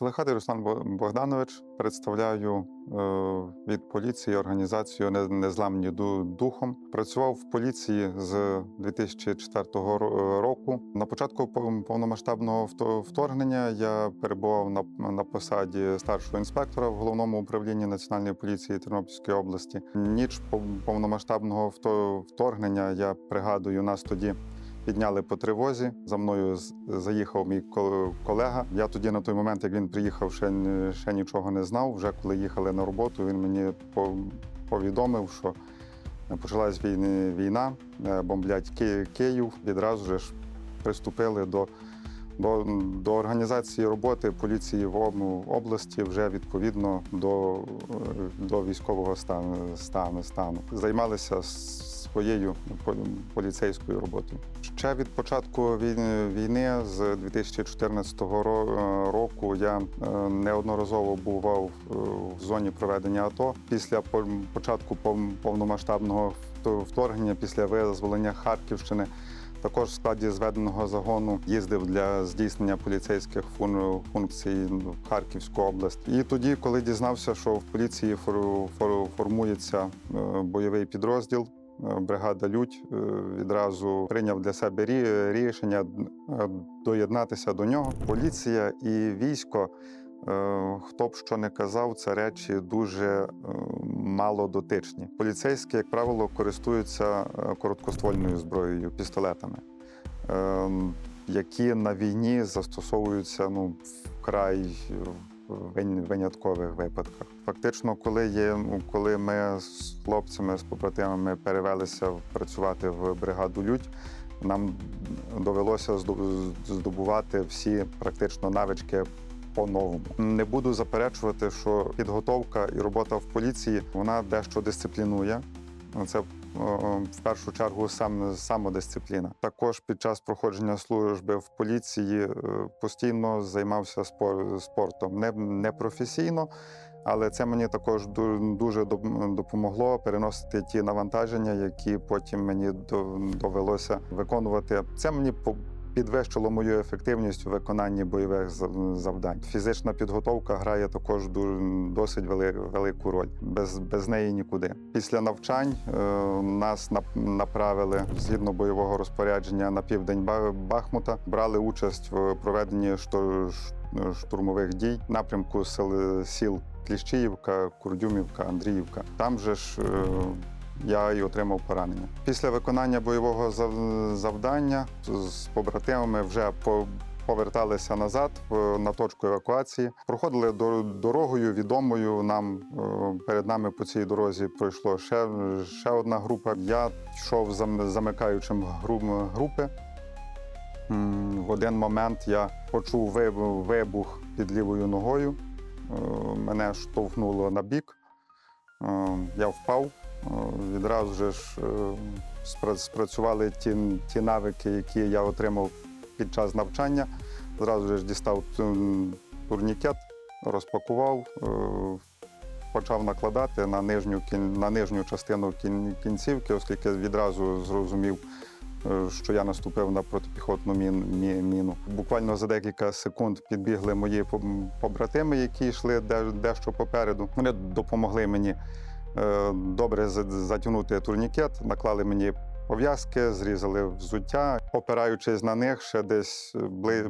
Пелехатий Руслан Бо- Богданович представляю е, від поліції організацію «Не- Незламні ду- духом. Працював в поліції з 2004 ро- року. На початку пов- повномасштабного вто- вторгнення я перебував на, посаді старшого інспектора в головному управлінні національної поліції Тернопільської області. Ніч пов- повномасштабного вто- вторгнення я пригадую нас тоді. Підняли по тривозі. За мною заїхав мій ко- колега. Я тоді на той момент, як він приїхав, ще, ще нічого не знав. Вже коли їхали на роботу, він мені по- повідомив, що почалась війни, війна, е, бомблять Ки- Київ. Відразу ж приступили до, до, до організації роботи поліції в області вже відповідно до, е, до військового стану, стану, стану. Займалися своєю поліцейською роботою. Ще від початку війни, з 2014 ро- е, року я е, неодноразово бував в зоні проведення АТО. Після по- початку пов- повномасштабного вто- вторгнення, після визволення Харківщини. Також в складі зведеного загону їздив для здійснення поліцейських функцій в Харківську область. І тоді, коли дізнався, що в поліції фор- фор- формується е, бойовий підрозділ, е, бригада Людь, е, відразу прийняв для себе рішення доєднатися до нього. Поліція і військо. Е, Хто б що не казав, це речі дуже е, мало дотичні. Поліцейські, як правило, користуються е, короткоствольною зброєю, пістолетами, які на війні застосовуються ну, вкрай виняткових випадках. Фактично, коли є, ну, коли ми з хлопцями, з побратимами перевелися працювати в бригаду Людь, нам довелося здо- здобувати всі практично навички по-новому. Не буду заперечувати, що підготовка і робота в поліції вона дещо дисциплінує. Це е, в першу чергу сам самодисципліна. Також під час проходження служби в поліції е, постійно займався спор- спортом. Не, не професійно, але це мені також ду- дуже доп- допомогло переносити ті навантаження, які потім мені довелося виконувати. Це мені підвищило мою ефективність у виконанні бойових зав- завдань. Фізична підготовка грає також досить велику роль. Без, без неї нікуди. Після навчань е, нас нап- направили згідно бойового розпорядження на південь Ба- Бахмута. Брали участь в проведенні штурмових дій напрямку сіл Кліщіївка, Курдюмівка, Андріївка. Там же ж. Е, я і отримав поранення. Після виконання бойового завдання з побратимами вже по- поверталися назад на точку евакуації. Проходили дорогою відомою нам. е, Перед нами по цій дорозі пройшло ще, ще одна група. Я йшов зам- замикаючим групи. В один момент я почув вибух- під лівою ногою. Е, Мене штовхнуло на бік. Е, Я впав. Відразу ж е, спрацювали ті, ті навики, які я отримав під час навчання. Зразу ж дістав турнікет, розпакував, е, почав накладати на нижню, на нижню частину кінцівки, оскільки відразу зрозумів, е, що я наступив на протипіхотну міну. Буквально за декілька секунд підбігли мої поб- побратими, які йшли дещо попереду. Вони допомогли мені добре затягнути турнікет, наклали мені пов'язки, зрізали взуття. Опираючись на них, ще десь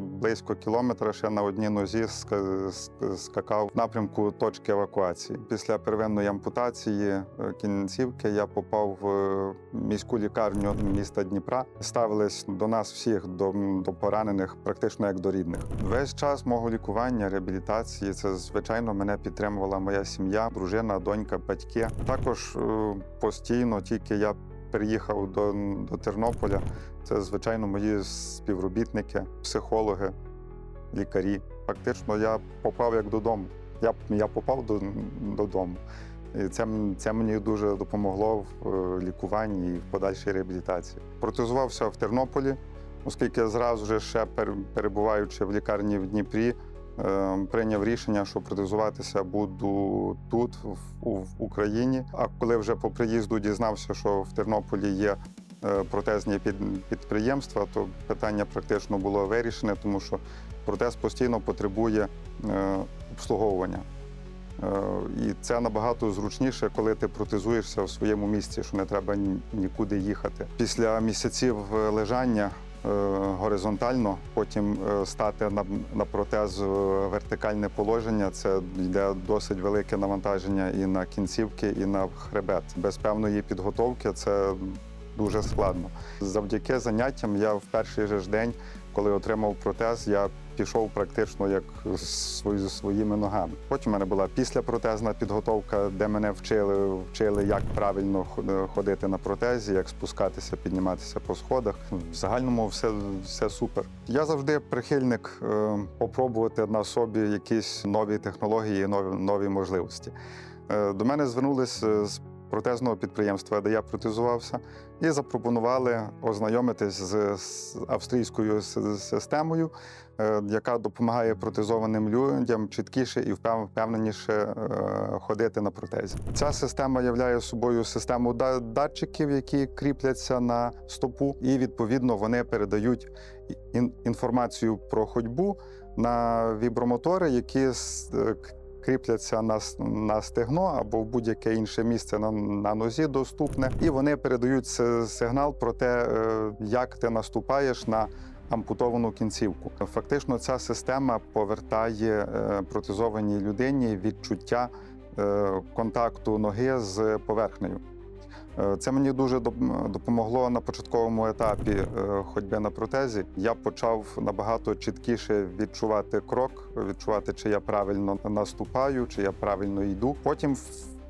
близько кілометра, ще на одній нозі ска- скакав в напрямку точки евакуації. Після первинної ампутації е, кінцівки я попав в е, міську лікарню міста Дніпра. Ставились до нас всіх, до, до поранених, практично як до рідних. Весь час мого лікування, реабілітації, це звичайно мене підтримувала моя сім'я, дружина, донька, батьки. Також е, постійно, тільки я переїхав до, до Тернополя. Це, звичайно, мої співробітники, психологи, лікарі. Фактично, я попав як додому. Я, я попав до, додому. І це, це мені дуже допомогло в е, лікуванні і в подальшій реабілітації. Протезувався в Тернополі, оскільки зразу же ще перебуваючи в лікарні в Дніпрі, прийняв рішення, що протезуватися буду тут, в, Україні. А коли вже по приїзду дізнався, що в Тернополі є е, протезні під- підприємства, то питання практично було вирішене, тому що протез постійно потребує е, обслуговування. Е, І це набагато зручніше, коли ти протезуєшся в своєму місці, що не треба ні- нікуди їхати. Після місяців е, лежання е, горизонтально, потім е, стати на, протез вертикальне положення. Це йде досить велике навантаження і на кінцівки, і на хребет. Без певної підготовки це дуже складно. Завдяки заняттям я в перший же ж день, коли отримав протез, я пішов практично як свої- своїми ногами. Потім у мене була післяпротезна підготовка, де мене вчили, вчили, як правильно ходити на протезі, як спускатися, підніматися по сходах. В загальному все, все супер. Я завжди прихильник е, попробувати на собі якісь нові технології, нові, нові можливості. Е, До мене звернулися з протезного підприємства, де я протезувався, і запропонували ознайомитись з, австрійською системою, е, яка допомагає протезованим людям чіткіше і впев- впевненіше е, ходити на протезі. Ця система являє собою систему да- датчиків, які кріпляться на стопу, і відповідно вони передають ін- інформацію про ходьбу на вібромотори, які е, кріпляться на, на стегно або в будь-яке інше місце на, на нозі доступне, і вони передають сигнал про те, е, як ти наступаєш на ампутовану кінцівку. Фактично, ця система повертає е, протезованій людині відчуття е, контакту ноги з поверхнею. Е, Це мені дуже допомогло на початковому етапі е, ходьби на протезі. Я почав набагато чіткіше відчувати крок, відчувати, чи я правильно наступаю, чи я правильно йду. Потім в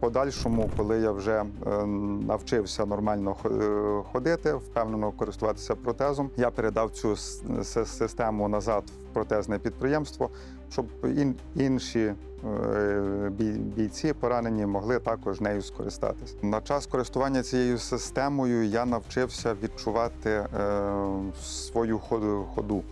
подальшому, коли я вже е, навчився нормально хо- ходити, впевнено користуватися протезом, я передав цю систему назад в протезне підприємство, щоб ін- інші е, бійці поранені могли також нею скористатися. На час користування цією системою я навчився відчувати е, свою ходу. ходу.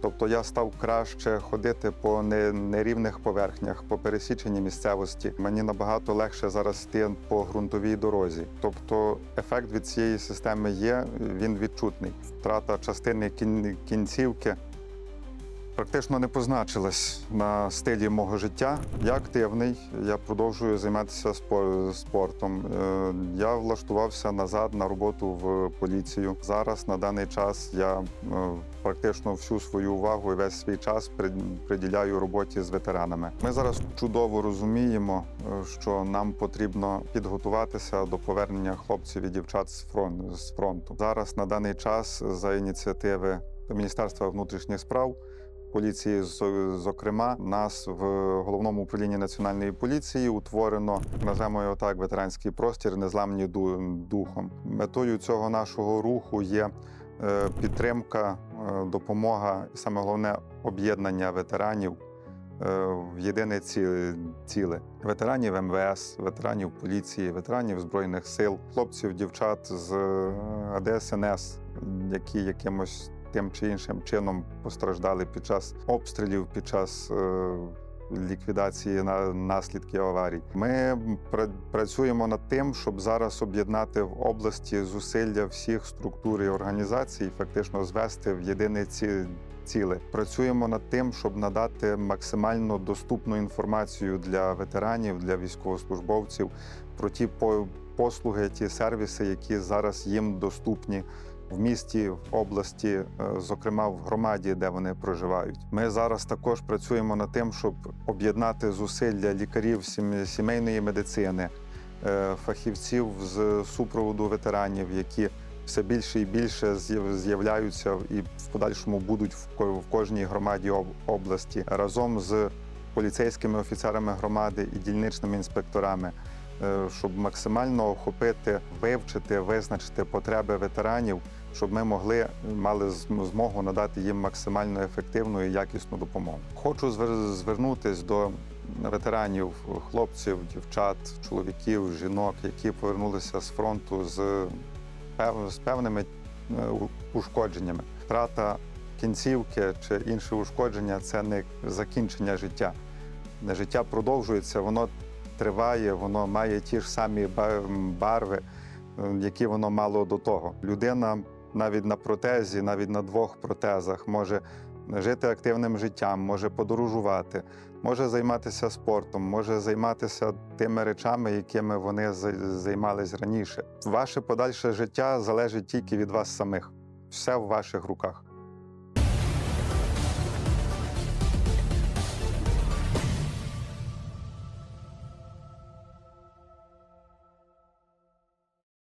Тобто я став краще ходити по нерівних поверхнях, по пересіченні місцевості. Мені набагато легше зараз йти по ґрунтовій дорозі. Тобто ефект від цієї системи є, він відчутний. Втрата частини кін- кінцівки практично не позначилась на стилі мого життя. Я активний, я продовжую займатися спо- спортом. Е, Я влаштувався назад на роботу в поліцію. Зараз на даний час я е, практично всю свою увагу і весь свій час приділяю роботі з ветеранами. Ми зараз чудово розуміємо, е, що нам потрібно підготуватися до повернення хлопців і дівчат. З фронту. Зараз на даний час за ініціативи Міністерства внутрішніх справ поліції, зокрема, нас в головному управлінні національної поліції утворено називаємо його так ветеранський простір, незламні ду- духом. Метою цього нашого руху є е, підтримка, е, допомога і саме головне об'єднання ветеранів. е, В єдине ці- ціле ветеранів МВС, ветеранів поліції, ветеранів збройних сил, хлопців, дівчат з АДСНС, які якимось тим чи іншим чином постраждали під час обстрілів, під час е, ліквідації на наслідків аварій. Ми пра- працюємо над тим, щоб зараз об'єднати в області зусилля всіх структур і організацій, фактично звести в єдине ці. Ціле працюємо над тим, щоб надати максимально доступну інформацію для ветеранів, для військовослужбовців про ті по- послуги, ті сервіси, які зараз їм доступні в місті, в області, е, зокрема в громаді, де вони проживають. Ми зараз також працюємо над тим, щоб об'єднати зусилля лікарів сім- сімейної медицини, е, фахівців з супроводу ветеранів, які все більше і більше з'яв- з'являються і в подальшому будуть в кожній громаді області разом з поліцейськими офіцерами громади і дільничними інспекторами щоб максимально охопити, вивчити, визначити потреби ветеранів, щоб ми могли мали змогу надати їм максимально ефективну і якісну допомогу. Хочу звер- звернутись до ветеранів, хлопців, дівчат, чоловіків, жінок, які повернулися з фронту з, з певними е, ушкодженнями. Втрата кінцівки чи інше ушкодження це не закінчення життя. Життя продовжується, воно триває, воно має ті ж самі барви, е, які воно мало до того. Людина навіть на протезі, навіть на двох протезах може жити активним життям, може подорожувати, може займатися спортом, може займатися тими речами, якими вони за- займались раніше. Ваше подальше життя залежить тільки від вас самих. Все в ваших руках.